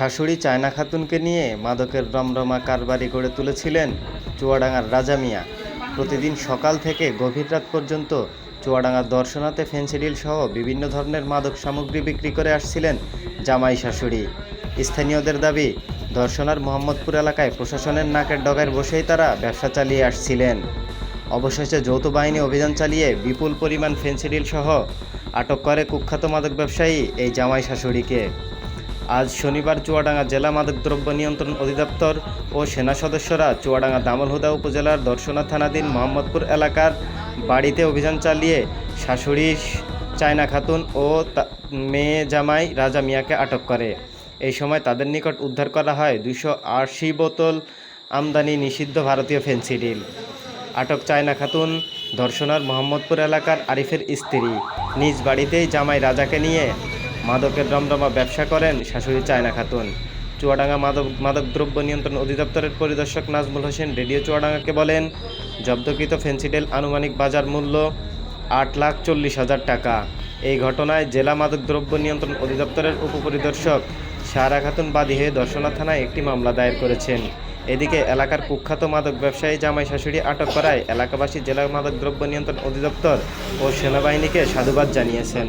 শাশুড়ি চায়না খাতুনকে নিয়ে মাদকের রমরমা কারবারি গড়ে তুলেছিলেন চুয়াডাঙ্গার রাজা মিয়া। প্রতিদিন সকাল থেকে গভীর রাত পর্যন্ত চুয়াডাঙ্গার দর্শনাতে ফেন্সিডিল সহ বিভিন্ন ধরনের মাদক সামগ্রী বিক্রি করে আসছিলেন জামাই শাশুড়ি। স্থানীয়দের দাবি, দর্শনার মোহাম্মদপুর এলাকায় প্রশাসনের নাকের ডগায় বসেই তারা ব্যবসা চালিয়ে আসছিলেন। অবশেষে যৌথ বাহিনী অভিযান চালিয়ে বিপুল পরিমাণ ফেন্সিডিল সহ আটক করে কুখ্যাত মাদক ব্যবসায়ী এই জামাই শাশুড়িকে। আজ শনিবার চুয়াডাঙ্গা জেলা মাদকদ্রব্য নিয়ন্ত্রণ অধিদপ্তর ও সেনা সদস্যরা চুয়াডাঙ্গা দামলহুদা উপজেলার দর্শনা থানাধীন মোহাম্মদপুর এলাকার বাড়িতে অভিযান চালিয়ে শাশুড়ি চায়না খাতুন ও মেয়ে জামাই রাজা মিয়াকে আটক করে। এই সময় তাদের নিকট উদ্ধার করা হয় দুশো আশি বোতল আমদানি নিষিদ্ধ ভারতীয় ফেন্সিডিল আটক চায়না খাতুন ধর্ষণার মোহাম্মদপুর এলাকার আরিফের স্ত্রী। নিজ বাড়িতেই জামাই রাজাকে নিয়ে মাদকের রমরমা ব্যবসা করেন শাশুড়ি চায়না খাতুন। চুয়াডাঙ্গা মাদক মাদকদ্রব্য নিয়ন্ত্রণ অধিদপ্তরের পরিদর্শক নাজমুল হোসেন রেডিও চুয়াডাঙ্গাকে বলেন, জব্দকৃত ফেন্সিডেল আনুমানিক বাজার মূল্য আট লাখ চল্লিশ হাজার টাকা। এই ঘটনায় জেলা মাদকদ্রব্য নিয়ন্ত্রণ অধিদপ্তরের উপপরিদর্শক সারা খাতুন বাদী হয়ে দর্শনা থানায় একটি মামলা দায়ের করেছেন। এদিকে এলাকার কুখ্যাত মাদক ব্যবসায়ী জামাই শাশুড়ি আটক করায় এলাকাবাসী জেলা মাদক দ্রব্য নিয়ন্ত্রণ অধিদপ্তর ও সেনাবাহিনীকে সাধুবাদ জানিয়েছেন।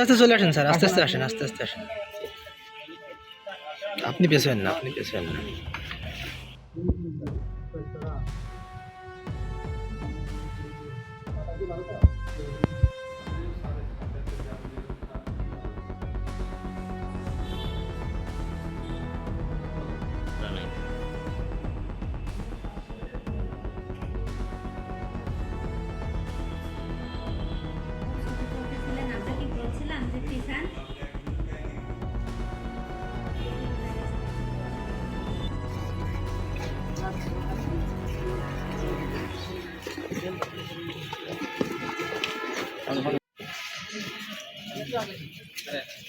আস্তে চলে আসেন, স্যার। আস্তে আস্তে আসেন, আস্তে আস্তে আসেন। আপনি পেছোয়েন না, আপনি পেছোয়েন না। Gracias.